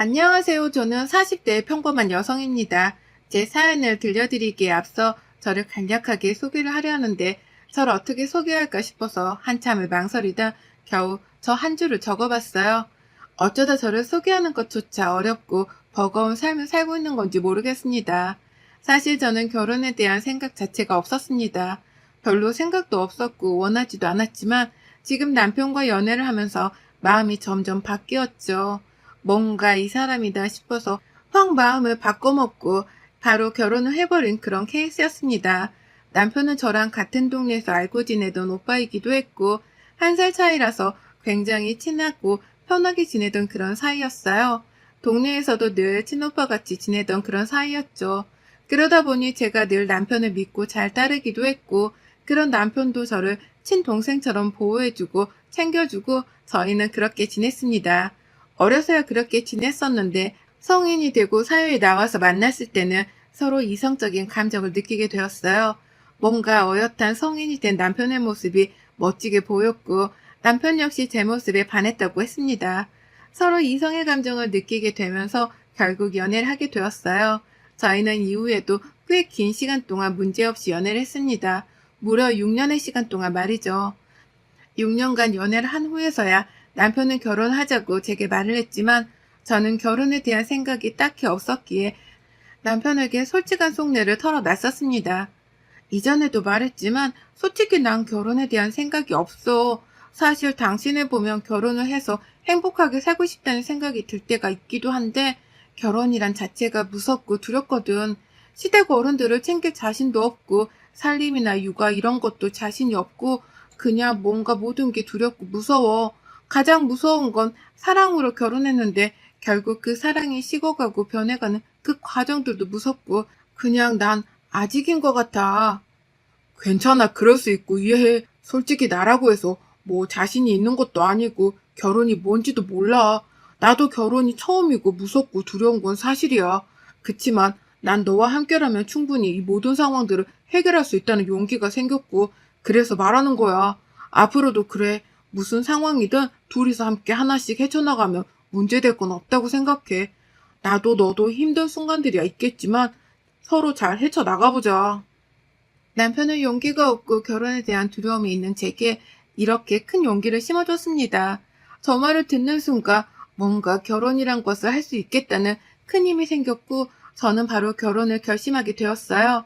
안녕하세요. 저는 40대 평범한 여성입니다. 제 사연을 들려드리기에 앞서 저를 간략하게 소개를 하려 하는데 저를 어떻게 소개할까 싶어서 한참을 망설이다 겨우 저 한 줄을 적어봤어요. 어쩌다 저를 소개하는 것조차 어렵고 버거운 삶을 살고 있는 건지 모르겠습니다. 사실 저는 결혼에 대한 생각 자체가 없었습니다. 별로 생각도 없었고 원하지도 않았지만 지금 남편과 연애를 하면서 마음이 점점 바뀌었죠. 뭔가 이 사람이다 싶어서 확 마음을 바꿔먹고 바로 결혼을 해버린 그런 케이스였습니다. 남편은 저랑 같은 동네에서 알고 지내던 오빠이기도 했고 한 살 차이라서 굉장히 친하고 편하게 지내던 그런 사이였어요. 동네에서도 늘 친오빠 같이 지내던 그런 사이였죠. 그러다 보니 제가 늘 남편을 믿고 잘 따르기도 했고 그런 남편도 저를 친동생처럼 보호해주고 챙겨주고 저희는 그렇게 지냈습니다. 어려서야 그렇게 지냈었는데 성인이 되고 사회에 나와서 만났을 때는 서로 이성적인 감정을 느끼게 되었어요. 뭔가 어엿한 성인이 된 남편의 모습이 멋지게 보였고 남편 역시 제 모습에 반했다고 했습니다. 서로 이성의 감정을 느끼게 되면서 결국 연애를 하게 되었어요. 저희는 이후에도 꽤 긴 시간 동안 문제없이 연애를 했습니다. 무려 6년의 시간 동안 말이죠. 6년간 연애를 한 후에서야 남편은 결혼하자고 제게 말을 했지만 저는 결혼에 대한 생각이 딱히 없었기에 남편에게 솔직한 속내를 털어놨었습니다. 이전에도 말했지만 솔직히 난 결혼에 대한 생각이 없어. 사실 당신을 보면 결혼을 해서 행복하게 살고 싶다는 생각이 들 때가 있기도 한데 결혼이란 자체가 무섭고 두렵거든. 시댁 어른들을 챙길 자신도 없고 살림이나 육아 이런 것도 자신이 없고 그냥 뭔가 모든 게 두렵고 무서워. 가장 무서운 건 사랑으로 결혼했는데 결국 그 사랑이 식어가고 변해가는 그 과정들도 무섭고 그냥 난 아직인 것 같아. 괜찮아. 그럴 수 있고 이해해. 솔직히 나라고 해서 뭐 자신이 있는 것도 아니고 결혼이 뭔지도 몰라. 나도 결혼이 처음이고 무섭고 두려운 건 사실이야. 그치만 난 너와 함께라면 충분히 이 모든 상황들을 해결할 수 있다는 용기가 생겼고 그래서 말하는 거야. 앞으로도 그래. 무슨 상황이든 둘이서 함께 하나씩 헤쳐나가면 문제될 건 없다고 생각해. 나도 너도 힘든 순간들이 있겠지만 서로 잘 헤쳐나가보자. 남편은 용기가 없고 결혼에 대한 두려움이 있는 제게 이렇게 큰 용기를 심어줬습니다. 저 말을 듣는 순간 뭔가 결혼이란 것을 할 수 있겠다는 큰 힘이 생겼고 저는 바로 결혼을 결심하게 되었어요.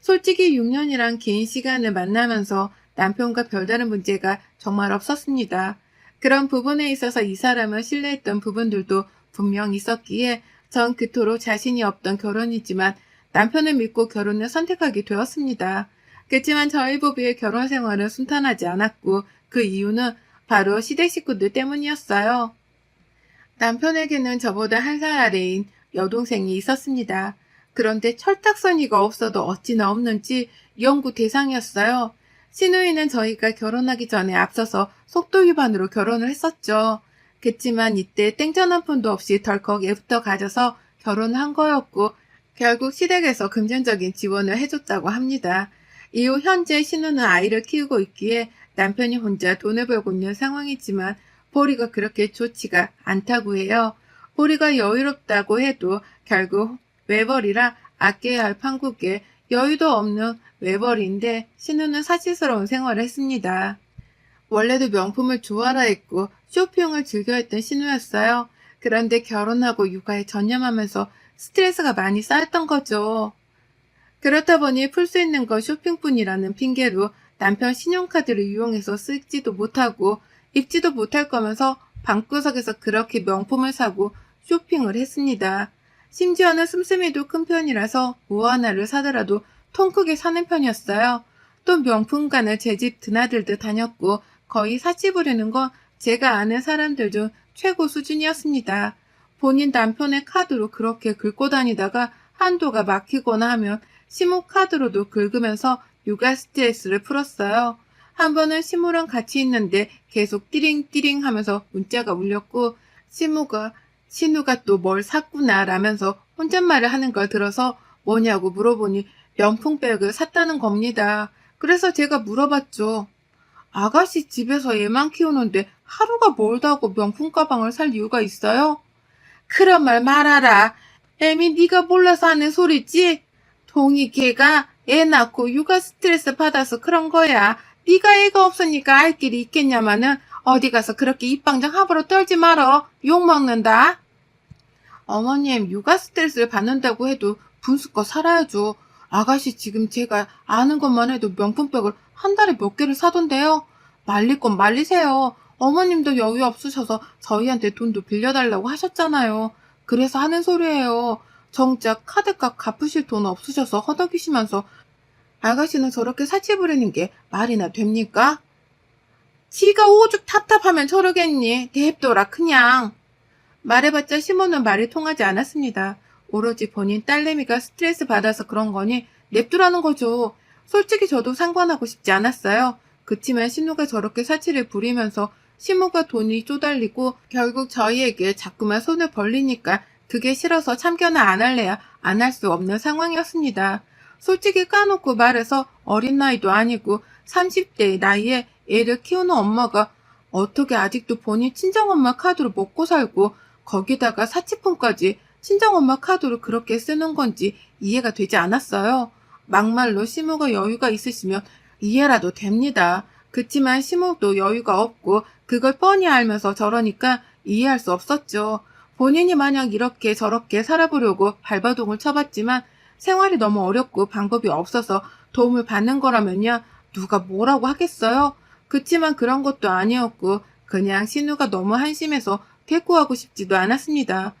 솔직히 6년이란 긴 시간을 만나면서 남편과 별다른 문제가 정말 없었습니다. 그런 부분에 있어서 이 사람을 신뢰했던 부분들도 분명 있었기에 전 그토록 자신이 없던 결혼이지만 남편을 믿고 결혼을 선택하게 되었습니다. 그렇지만 저희 부부의 결혼 생활은 순탄하지 않았고 그 이유는 바로 시댁 식구들 때문이었어요. 남편에게는 저보다 한 살 아래인 여동생이 있었습니다. 그런데 철딱서니가 없어도 어찌나 없는지 연구 대상이었어요. 신우이는 저희가 결혼하기 전에 앞서서 속도 위반으로 결혼을 했었죠. 그치만 이때 땡전 한 푼도 없이 덜컥 애부터 가져서 결혼을 한 거였고 결국 시댁에서 금전적인 지원을 해줬다고 합니다. 이후 현재 신우는 아이를 키우고 있기에 남편이 혼자 돈을 벌고 있는 상황이지만 보리가 그렇게 좋지가 않다고 해요. 보리가 여유롭다고 해도 결국 외벌이라 아껴야 할 판국에 여유도 없는 외벌이인데 신우는 사치스러운 생활을 했습니다. 원래도 명품을 좋아라 했고 쇼핑을 즐겨 했던 신우였어요. 그런데 결혼하고 육아에 전념하면서 스트레스가 많이 쌓였던 거죠. 그렇다 보니 풀 수 있는 건 쇼핑뿐이라는 핑계로 남편 신용카드를 이용해서 쓰지도 못하고 입지도 못할 거면서 방구석에서 그렇게 명품을 사고 쇼핑을 했습니다. 심지어는 씀씀이도 큰 편이라서 뭐 하나를 사더라도 통 크게 사는 편이었어요. 또 명품관을 제 집 드나들듯 다녔고 거의 사치 부리는 건 제가 아는 사람들 중 최고 수준이었습니다. 본인 남편의 카드로 그렇게 긁고 다니다가 한도가 막히거나 하면 시모 카드로도 긁으면서 육아 스트레스를 풀었어요. 한 번은 시모랑 같이 있는데 계속 띠링띠링 하면서 문자가 울렸고 시모가 신우가 또 뭘 샀구나 라면서 혼잣말을 하는 걸 들어서 뭐냐고 물어보니 명품백을 샀다는 겁니다. 그래서 제가 물어봤죠. 아가씨 집에서 얘만 키우는데 하루가 멀다고 명품 가방을 살 이유가 있어요? 그런 말 말아라. 애미 네가 몰라서 하는 소리지? 동이 걔가 애 낳고 육아 스트레스 받아서 그런 거야. 네가 애가 없으니까 알 길이 있겠냐마는 어디 가서 그렇게 입방정 함부로 떨지 말어. 욕 먹는다. 어머님 육아 스트레스를 받는다고 해도 분수껏 살아야죠. 아가씨 지금 제가 아는 것만 해도 명품백을 한 달에 몇 개를 사던데요. 말릴 건 말리세요. 어머님도 여유 없으셔서 저희한테 돈도 빌려달라고 하셨잖아요. 그래서 하는 소리예요. 정작 카드값 갚으실 돈 없으셔서 허덕이시면서 아가씨는 저렇게 사치 부리는 게 말이나 됩니까? 지가 오죽 답답하면 저러겠니? 냅둬라 그냥. 말해봤자 시모는 말이 통하지 않았습니다. 오로지 본인 딸내미가 스트레스 받아서 그런 거니 냅두라는 거죠. 솔직히 저도 상관하고 싶지 않았어요. 그치만 신우가 저렇게 사치를 부리면서 시모가 돈이 쪼달리고 결국 저희에게 자꾸만 손을 벌리니까 그게 싫어서 참견을 안 할래야 안 할 수 없는 상황이었습니다. 솔직히 까놓고 말해서 어린 나이도 아니고 30대의 나이에 애를 키우는 엄마가 어떻게 아직도 본인 친정엄마 카드로 먹고 살고 거기다가 사치품까지 친정엄마 카드로 그렇게 쓰는 건지 이해가 되지 않았어요. 막말로 시모가 여유가 있으시면 이해라도 됩니다. 그치만 시모도 여유가 없고 그걸 뻔히 알면서 저러니까 이해할 수 없었죠. 본인이 만약 이렇게 저렇게 살아보려고 발버둥을 쳐봤지만 생활이 너무 어렵고 방법이 없어서 도움을 받는 거라면요. 누가 뭐라고 하겠어요? 그치만 그런 것도 아니었고 그냥 신우가 너무 한심해서 대꾸하고 싶지도 않았습니다.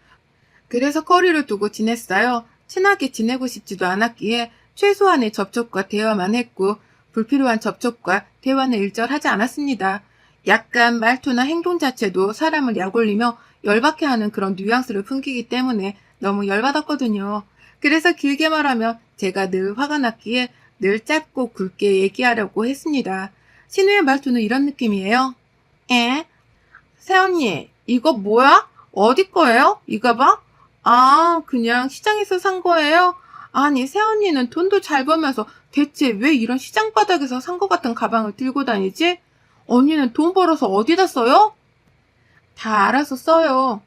그래서 거리를 두고 지냈어요. 친하게 지내고 싶지도 않았기에 최소한의 접촉과 대화만 했고 불필요한 접촉과 대화는 일절하지 않았습니다. 약간 말투나 행동 자체도 사람을 약올리며 열받게 하는 그런 뉘앙스를 풍기기 때문에 너무 열받았거든요. 그래서 길게 말하면 제가 늘 화가 났기에 늘 짧고 굵게 얘기하려고 했습니다. 신우의 말투는 이런 느낌이에요. 에? 새언니, 이거 뭐야? 어디 거예요? 이 가방? 아, 그냥 시장에서 산 거예요? 아니, 새언니는 돈도 잘 벌면서 대체 왜 이런 시장 바닥에서 산 것 같은 가방을 들고 다니지? 언니는 돈 벌어서 어디다 써요? 다 알아서 써요.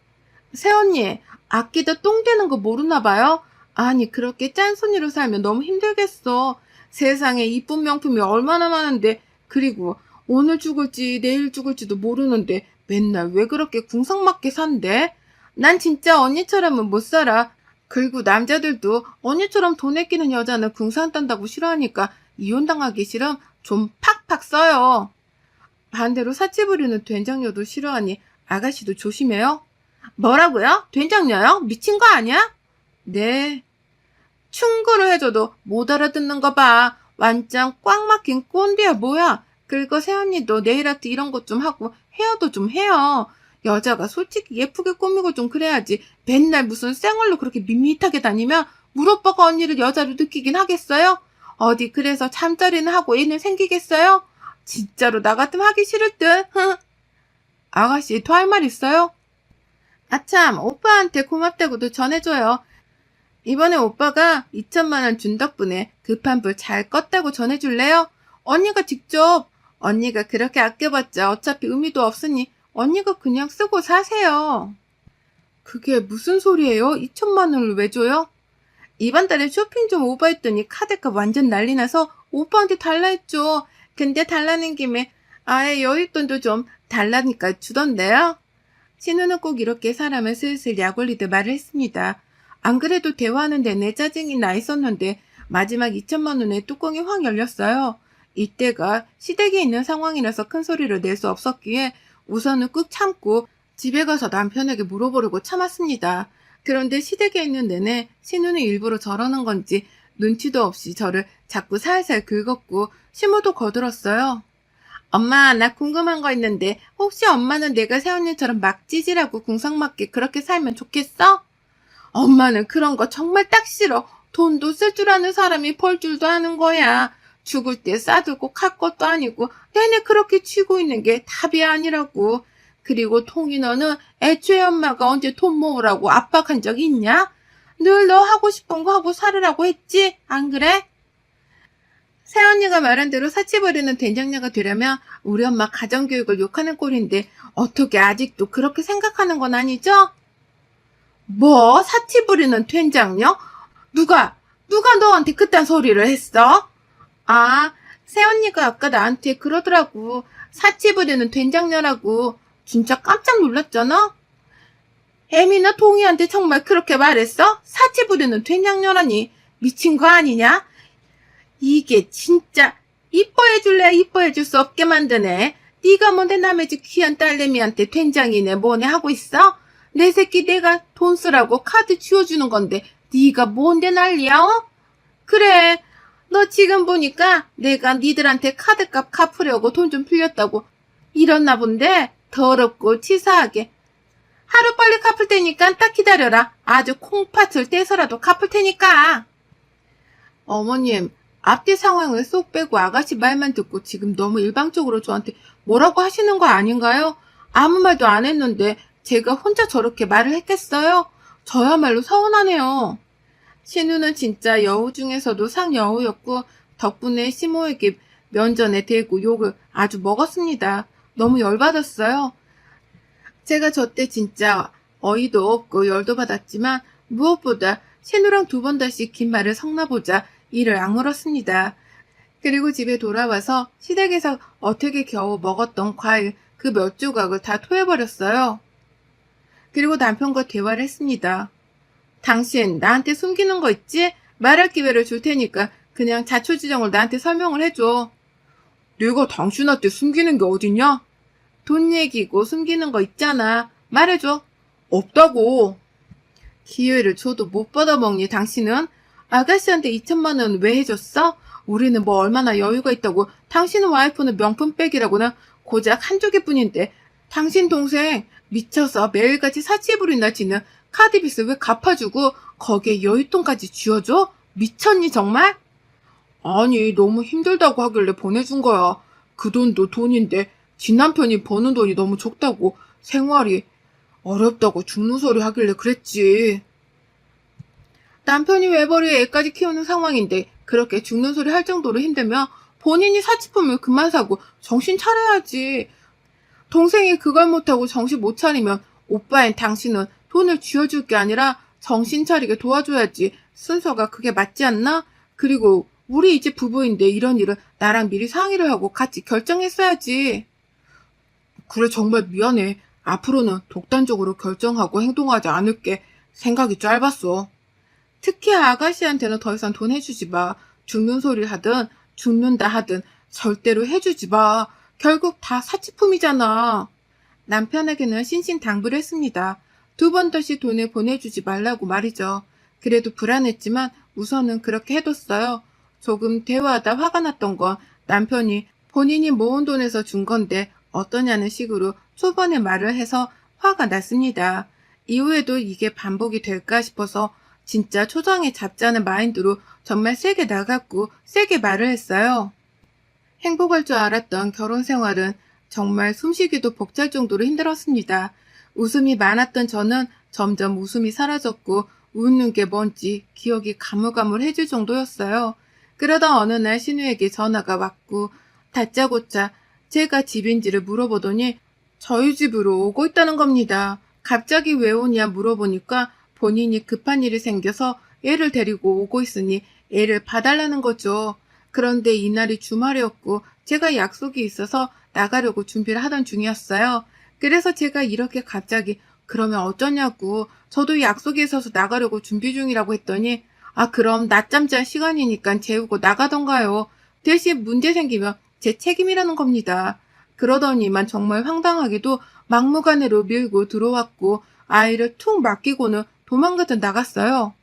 새언니, 아끼다 똥 되는 거 모르나 봐요? 아니, 그렇게 짠손이로 살면 너무 힘들겠어. 세상에 이쁜 명품이 얼마나 많은데, 그리고 오늘 죽을지 내일 죽을지도 모르는데 맨날 왜 그렇게 궁상맞게 산대? 난 진짜 언니처럼은 못 살아. 그리고 남자들도 언니처럼 돈 아끼는 여자는 궁상 딴다고 싫어하니까 이혼당하기 싫음 좀 팍팍 써요. 반대로 사치 부리는 된장녀도 싫어하니 아가씨도 조심해요. 뭐라고요? 된장녀요? 미친 거 아니야? 네. 충고를 해줘도 못 알아듣는 거 봐. 완전 꽉 막힌 꼰대야 뭐야. 그리고 새언니도 네일아트 이런 것 좀 하고 헤어도 좀 해요. 여자가 솔직히 예쁘게 꾸미고 좀 그래야지 맨날 무슨 쌩얼로 그렇게 밋밋하게 다니면 물 오빠가 언니를 여자로 느끼긴 하겠어요? 어디 그래서 잠자리는 하고 애는 생기겠어요? 진짜로 나 같으면 하기 싫을 듯. 아가씨 더 할 말 있어요? 아참 오빠한테 고맙다고도 전해줘요. 이번에 오빠가 2천만 원 준 덕분에 급한 불 잘 껐다고 전해줄래요? 언니가 직접 언니가 그렇게 아껴봤자 어차피 의미도 없으니 언니가 그냥 쓰고 사세요. 그게 무슨 소리예요? 2천만 원을 왜 줘요? 이번 달에 쇼핑 좀 오버했더니 카드값 완전 난리 나서 오빠한테 달라 했죠. 근데 달라는 김에 아예 여윳돈도 좀 달라니까 주던데요. 신우는 꼭 이렇게 사람을 슬슬 약올리듯 말을 했습니다. 안 그래도 대화하는 내내 짜증이 나 있었는데 마지막 2천만 원의 뚜껑이 확 열렸어요. 이때가 시댁에 있는 상황이라서 큰 소리를 낼 수 없었기에 우선은 꾹 참고 집에 가서 남편에게 물어보려고 참았습니다. 그런데 시댁에 있는 내내 신우는 일부러 저러는 건지 눈치도 없이 저를 자꾸 살살 긁었고 심호도 거들었어요. 엄마, 나 궁금한 거 있는데 혹시 엄마는 내가 새언니처럼 막 찌질하고 궁상맞게 그렇게 살면 좋겠어? 엄마는 그런 거 정말 딱 싫어. 돈도 쓸 줄 아는 사람이 벌 줄도 아는 거야. 죽을 때 싸들고 갈 것도 아니고 내내 그렇게 치고 있는 게 답이 아니라고. 그리고 통이 너는 애초에 엄마가 언제 돈 모으라고 압박한 적 있냐? 늘 너 하고 싶은 거 하고 살으라고 했지? 안 그래? 새언니가 말한 대로 사치 버리는 된장녀가 되려면 우리 엄마 가정교육을 욕하는 꼴인데 어떻게 아직도 그렇게 생각하는 건 아니죠? 뭐? 사치 부리는 된장녀? 누가, 누가 너한테 그딴 소리를 했어? 아, 새언니가 아까 나한테 그러더라고. 사치 부리는 된장녀라고. 진짜 깜짝 놀랐잖아? 애미나 동이한테 정말 그렇게 말했어? 사치 부리는 된장녀라니. 미친 거 아니냐? 이게 진짜 이뻐해 줄래 이뻐해 줄 수 없게 만드네. 네가 뭔데 남의 집 귀한 딸내미한테 된장이네 뭐네 하고 있어? 내 새끼 내가 돈 쓰라고 카드 쥐어주는 건데 네가 뭔데 난리야 어? 그래 너 지금 보니까 내가 니들한테 카드값 갚으려고 돈 좀 빌렸다고 이랬나 본데 더럽고 치사하게 하루 빨리 갚을 테니까 딱 기다려라 아주 콩팥을 떼서라도 갚을 테니까 어머님 앞뒤 상황을 쏙 빼고 아가씨 말만 듣고 지금 너무 일방적으로 저한테 뭐라고 하시는 거 아닌가요? 아무 말도 안 했는데 제가 혼자 저렇게 말을 했겠어요? 저야말로 서운하네요. 신우는 진짜 여우 중에서도 상여우였고 덕분에 시모에게 면전에 대고 욕을 아주 먹었습니다. 너무 열받았어요. 제가 저 때 진짜 어이도 없고 열도 받았지만 무엇보다 신우랑 두 번 다시 긴 말을 섞나보자 이를 악물었습니다. 그리고 집에 돌아와서 시댁에서 어떻게 겨우 먹었던 과일 그 몇 조각을 다 토해버렸어요. 그리고 남편과 대화를 했습니다. 당신 나한테 숨기는 거 있지? 말할 기회를 줄 테니까 그냥 자초지정을 나한테 설명을 해줘. 내가 당신한테 숨기는 게 어딨냐? 돈 얘기고 숨기는 거 있잖아. 말해줘. 없다고. 기회를 줘도 못 받아먹니 당신은? 아가씨한테 2천만 원 왜 해줬어? 우리는 뭐 얼마나 여유가 있다고 당신 와이프는 명품백이라고는 고작 한두 개뿐인데 당신 동생 미쳐서 매일같이 사치 부린다 지는 카드 빚을 왜 갚아주고 거기에 여윳돈까지 쥐어줘? 미쳤니 정말? 아니 너무 힘들다고 하길래 보내준 거야. 그 돈도 돈인데 지 남편이 버는 돈이 너무 적다고 생활이 어렵다고 죽는 소리 하길래 그랬지. 남편이 외벌이에 애까지 키우는 상황인데 그렇게 죽는 소리 할 정도로 힘들면 본인이 사치품을 그만 사고 정신 차려야지. 동생이 그걸 못하고 정신 못 차리면 오빠인 당신은 돈을 쥐어줄 게 아니라 정신 차리게 도와줘야지. 순서가 그게 맞지 않나? 그리고 우리 이제 부부인데 이런 일은 나랑 미리 상의를 하고 같이 결정했어야지. 그래 정말 미안해. 앞으로는 독단적으로 결정하고 행동하지 않을게. 생각이 짧았어. 특히 아가씨한테는 더 이상 돈 해주지 마. 죽는 소리 하든 죽는다 하든 절대로 해주지 마. 결국 다 사치품이잖아. 남편에게는 신신당부를 했습니다. 두 번 다시 돈을 보내주지 말라고 말이죠. 그래도 불안했지만 우선은 그렇게 해뒀어요. 조금 대화하다 화가 났던 건 남편이 본인이 모은 돈에서 준 건데 어떠냐는 식으로 초반에 말을 해서 화가 났습니다. 이후에도 이게 반복이 될까 싶어서 진짜 초장에 잡자는 마인드로 정말 세게 나갔고 세게 말을 했어요. 행복할 줄 알았던 결혼 생활은 정말 숨쉬기도 벅찰 정도로 힘들었습니다. 웃음이 많았던 저는 점점 웃음이 사라졌고 웃는 게 뭔지 기억이 가물가물해질 정도였어요. 그러다 어느 날 신우에게 전화가 왔고 다짜고짜 제가 집인지를 물어보더니 저희 집으로 오고 있다는 겁니다. 갑자기 왜 오냐 물어보니까 본인이 급한 일이 생겨서 애를 데리고 오고 있으니 애를 봐달라는 거죠. 그런데 이날이 주말이었고 제가 약속이 있어서 나가려고 준비를 하던 중이었어요. 그래서 제가 이렇게 갑자기 그러면 어쩌냐고 저도 약속이 있어서 나가려고 준비 중이라고 했더니 아 그럼 낮잠 잘 시간이니까 재우고 나가던가요. 대신 문제 생기면 제 책임이라는 겁니다. 그러더니만 정말 황당하게도 막무가내로 밀고 들어왔고 아이를 툭 맡기고는 도망가듯 나갔어요.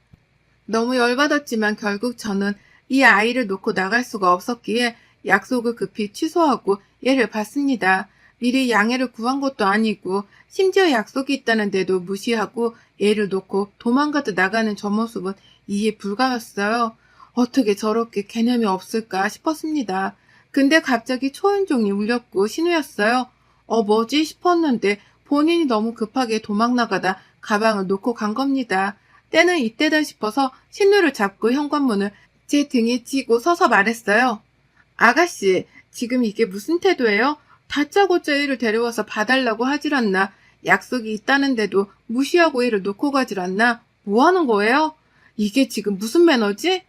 너무 열받았지만 결국 저는 이 아이를 놓고 나갈 수가 없었기에 약속을 급히 취소하고 얘를 봤습니다. 미리 양해를 구한 것도 아니고 심지어 약속이 있다는데도 무시하고 얘를 놓고 도망가듯 나가는 저 모습은 이해 불가였어요. 어떻게 저렇게 개념이 없을까 싶었습니다. 근데 갑자기 초인종이 울렸고 신우였어요. 어 뭐지 싶었는데 본인이 너무 급하게 도망 나가다 가방을 놓고 간 겁니다. 때는 이때다 싶어서 신우를 잡고 현관문을 제 등에 쥐고 서서 말했어요. 아가씨, 지금 이게 무슨 태도예요? 다짜고짜 애를 데려와서 봐달라고 하질 않나. 약속이 있다는데도 무시하고 일을 놓고 가질 않나? 뭐 하는 거예요? 이게 지금 무슨 매너지?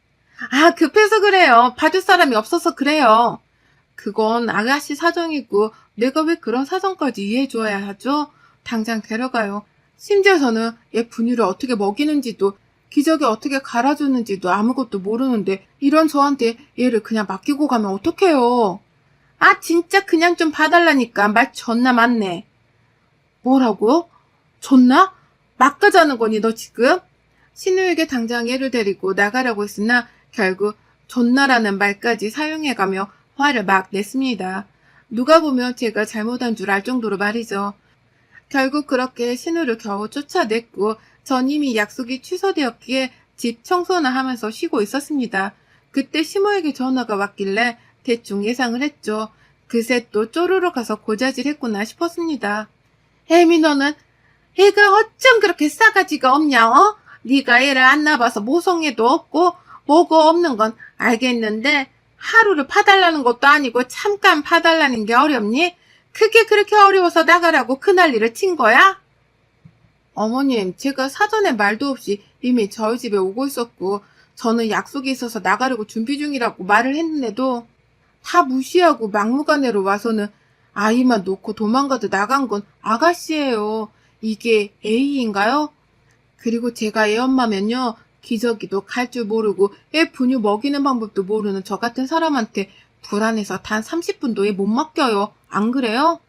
아, 급해서 그래요. 봐줄 사람이 없어서 그래요. 그건 아가씨 사정이고 내가 왜 그런 사정까지 이해해줘야 하죠? 당장 데려가요. 심지어 저는 얘 분유를 어떻게 먹이는지도 기저귀 어떻게 갈아주는지도 아무것도 모르는데 이런 저한테 얘를 그냥 맡기고 가면 어떡해요? 아 진짜 그냥 좀 봐달라니까 말 존나 많네. 뭐라고? 존나? 막 가자는 거니 너 지금? 신우에게 당장 얘를 데리고 나가려고 했으나 결국 존나라는 말까지 사용해가며 화를 막 냈습니다. 누가 보면 제가 잘못한 줄 알 정도로 말이죠. 결국 그렇게 신우를 겨우 쫓아냈고 전 이미 약속이 취소되었기에 집 청소나 하면서 쉬고 있었습니다. 그때 시모에게 전화가 왔길래 대충 예상을 했죠. 그새 또 쪼르르 가서 고자질했구나 싶었습니다. 혜미 너는 애가 어쩜 그렇게 싸가지가 없냐 어? 네가 애를 안 낳아봐서 모성애도 없고 뭐고 없는 건 알겠는데 하루를 파달라는 것도 아니고 잠깐 파달라는 게 어렵니? 그게 그렇게 어려워서 나가라고 그 난리를 친 거야? 어머님, 제가 사전에 말도 없이 이미 저희 집에 오고 있었고, 저는 약속이 있어서 나가려고 준비 중이라고 말을 했는데도, 다 무시하고 막무가내로 와서는 아이만 놓고 도망가도 나간 건 아가씨예요. 이게 A인가요? 그리고 제가 애 엄마면요, 기저귀도 갈 줄 모르고 애 분유 먹이는 방법도 모르는 저 같은 사람한테 불안해서 단 30분도 애 못 맡겨요. 안 그래요?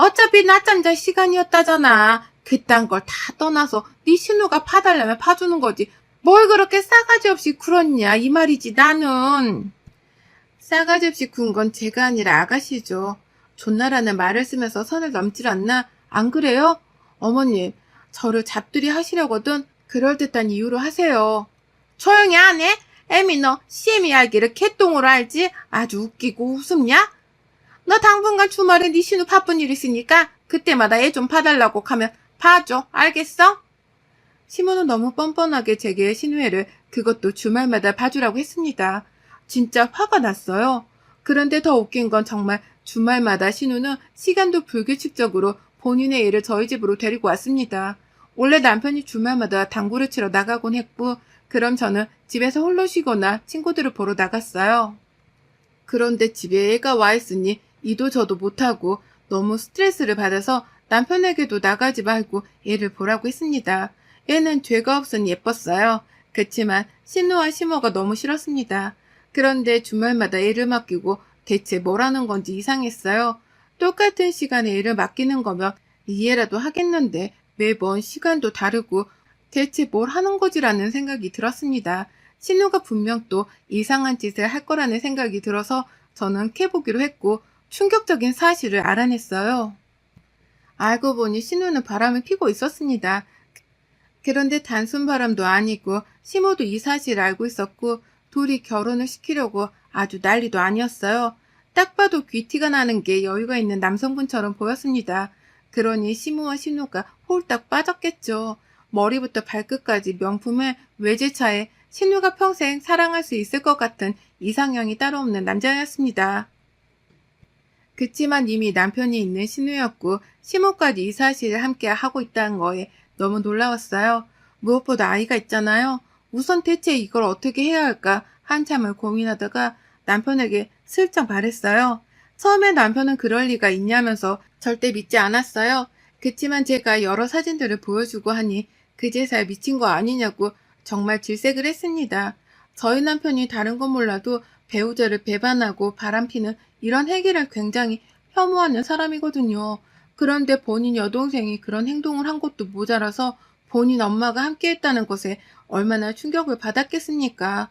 어차피 낮잠 잘 시간이었다잖아. 그딴 걸 다 떠나서 네 신우가 파달라면 파주는 거지. 뭘 그렇게 싸가지 없이 굴었냐 이 말이지 나는. 싸가지 없이 군 건 제가 아니라 아가씨죠. 존나라는 말을 쓰면서 선을 넘질 않나? 안 그래요? 어머님, 저를 잡들이 하시려거든 그럴듯한 이유로 하세요. 조용히 안 해? 애미 너 CM 이야기를 개똥으로 알지? 아주 웃기고 웃음냐? 너 당분간 주말에 네 신우 바쁜 일 있으니까 그때마다 애 좀 봐달라고 하면 봐줘. 알겠어? 시모는 너무 뻔뻔하게 제게 신우애를 그것도 주말마다 봐주라고 했습니다. 진짜 화가 났어요. 그런데 더 웃긴 건 정말 주말마다 신우는 시간도 불규칙적으로 본인의 애를 저희 집으로 데리고 왔습니다. 원래 남편이 주말마다 당구를 치러 나가곤 했고, 그럼 저는 집에서 홀로 쉬거나 친구들을 보러 나갔어요. 그런데 집에 애가 와 있으니 이도 저도 못하고 너무 스트레스를 받아서 남편에게도 나가지 말고 애를 보라고 했습니다. 애는 죄가 없으니 예뻤어요. 그치만 신우와 시모가 너무 싫었습니다. 그런데 주말마다 애를 맡기고 대체 뭘 하는 건지 이상했어요. 똑같은 시간에 애를 맡기는 거면 이해라도 하겠는데 매번 시간도 다르고 대체 뭘 하는 거지라는 생각이 들었습니다. 신우가 분명 또 이상한 짓을 할 거라는 생각이 들어서 저는 캐보기로 했고 충격적인 사실을 알아냈어요. 알고 보니 신우는 바람을 피고 있었습니다. 그런데 단순 바람도 아니고 시모도 이 사실을 알고 있었고 둘이 결혼을 시키려고 아주 난리도 아니었어요. 딱 봐도 귀티가 나는 게 여유가 있는 남성분처럼 보였습니다. 그러니 시모와 신우가 홀딱 빠졌겠죠. 머리부터 발끝까지 명품의 외제차에 신우가 평생 사랑할 수 있을 것 같은 이상형이 따로 없는 남자였습니다. 그치만 이미 남편이 있는 신우였고 시모까지 이 사실을 함께 하고 있다는 거에 너무 놀라웠어요. 무엇보다 아이가 있잖아요. 우선 대체 이걸 어떻게 해야 할까 한참을 고민하다가 남편에게 슬쩍 말했어요. 처음에 남편은 그럴 리가 있냐면서 절대 믿지 않았어요. 그치만 제가 여러 사진들을 보여주고 하니 그제서야 미친 거 아니냐고 정말 질색을 했습니다. 저희 남편이 다른 건 몰라도 배우자를 배반하고 바람피는 이런 행위를 굉장히 혐오하는 사람이거든요. 그런데 본인 여동생이 그런 행동을 한 것도 모자라서 본인 엄마가 함께 했다는 것에 얼마나 충격을 받았겠습니까?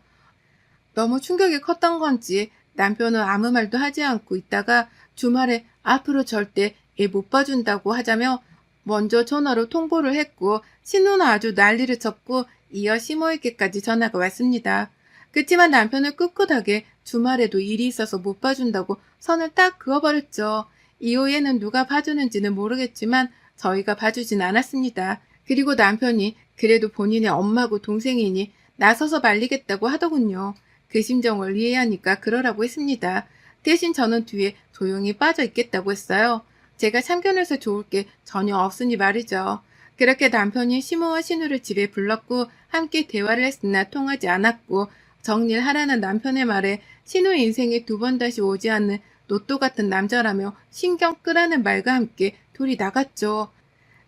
너무 충격이 컸던 건지 남편은 아무 말도 하지 않고 있다가 주말에 앞으로 절대 애 못 봐준다고 하자며 먼저 전화로 통보를 했고 신우는 아주 난리를 쳤고 이어 시모에게까지 전화가 왔습니다. 그치만 남편은 꿋꿋하게 주말에도 일이 있어서 못 봐준다고 선을 딱 그어버렸죠. 이후에는 누가 봐주는지는 모르겠지만 저희가 봐주진 않았습니다. 그리고 남편이 그래도 본인의 엄마고 동생이니 나서서 말리겠다고 하더군요. 그 심정을 이해하니까 그러라고 했습니다. 대신 저는 뒤에 조용히 빠져 있겠다고 했어요. 제가 참견해서 좋을 게 전혀 없으니 말이죠. 그렇게 남편이 시모와 신우를 집에 불렀고 함께 대화를 했으나 통하지 않았고 정리를 하라는 남편의 말에 신우 인생에 두 번 다시 오지 않는 로또 같은 남자라며 신경 끄라는 말과 함께 둘이 나갔죠.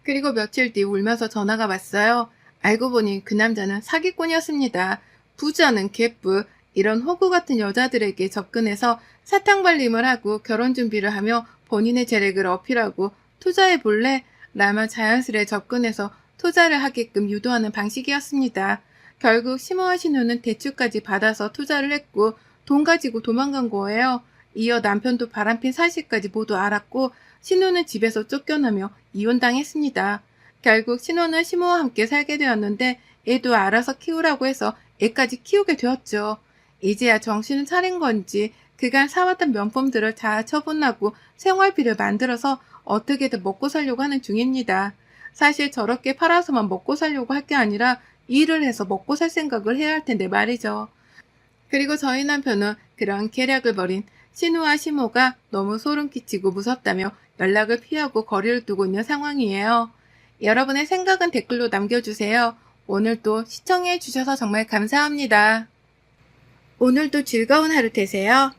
그리고 며칠 뒤 울면서 전화가 왔어요. 알고 보니 그 남자는 사기꾼이었습니다. 부자는 개뿔, 이런 호구 같은 여자들에게 접근해서 사탕 발림을 하고 결혼 준비를 하며 본인의 재력을 어필하고 투자해 볼래? 라며 자연스레 접근해서 투자를 하게끔 유도하는 방식이었습니다. 결국 심오와 신우는 대출까지 받아서 투자를 했고 돈 가지고 도망간 거예요. 이어 남편도 바람핀 사실까지 모두 알았고 신우는 집에서 쫓겨나며 이혼당했습니다. 결국 신우는 시모와 함께 살게 되었는데 애도 알아서 키우라고 해서 애까지 키우게 되었죠. 이제야 정신을 차린 건지 그간 사왔던 명품들을 다 처분하고 생활비를 만들어서 어떻게든 먹고 살려고 하는 중입니다. 사실 저렇게 팔아서만 먹고 살려고 할 게 아니라 일을 해서 먹고 살 생각을 해야 할 텐데 말이죠. 그리고 저희 남편은 그런 계략을 벌인 신우와 시모가 너무 소름 끼치고 무섭다며 연락을 피하고 거리를 두고 있는 상황이에요. 여러분의 생각은 댓글로 남겨주세요. 오늘도 시청해 주셔서 정말 감사합니다. 오늘도 즐거운 하루 되세요.